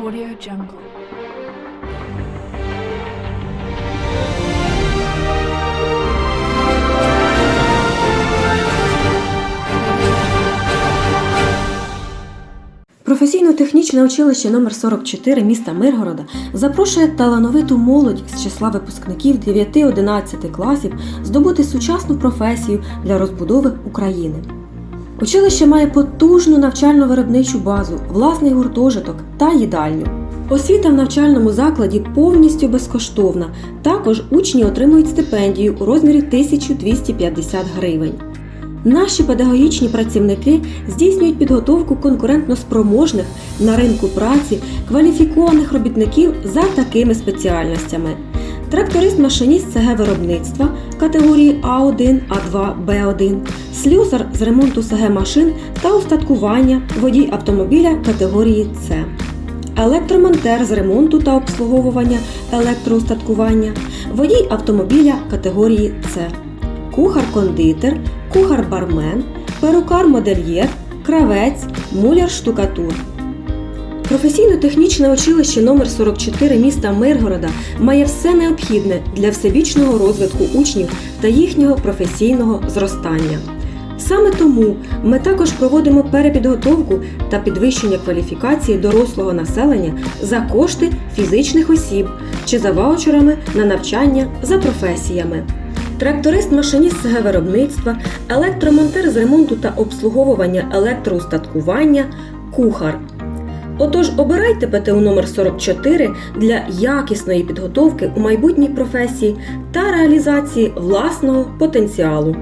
Audio Jungle. Професійно-технічне училище номер 44 міста Миргорода запрошує талановиту молодь з числа випускників 9-11 класів здобути сучасну професію для розбудови України. Училище має потужну навчально-виробничу базу, власний гуртожиток та їдальню. Освіта в навчальному закладі повністю безкоштовна. Також учні отримують стипендію у розмірі 1250 гривень. Наші педагогічні працівники здійснюють підготовку конкурентно спроможних на ринку праці кваліфікованих робітників за такими спеціальностями: тракторист-машиніст ЦГ виробництва категорії А1, А2, Б1, слюсар з ремонту СГ машин та устаткування, водій автомобіля категорії С. Електромонтер з ремонту та обслуговування електроустаткування, водій автомобіля категорії С, кухар-кондитер, кухар-бармен, перукар-модельєр, кравець, муляр-штукатур. Професійно-технічне училище номер 44 міста Миргорода має все необхідне для всебічного розвитку учнів та їхнього професійного зростання. Саме тому ми також проводимо перепідготовку та підвищення кваліфікації дорослого населення за кошти фізичних осіб чи за ваучерами на навчання за професіями. Тракторист-машиніст СГ виробництва, електромонтер з ремонту та обслуговування електроустаткування, кухар. Отож, обирайте ПТУ номер 44 для якісної підготовки у майбутній професії та реалізації власного потенціалу.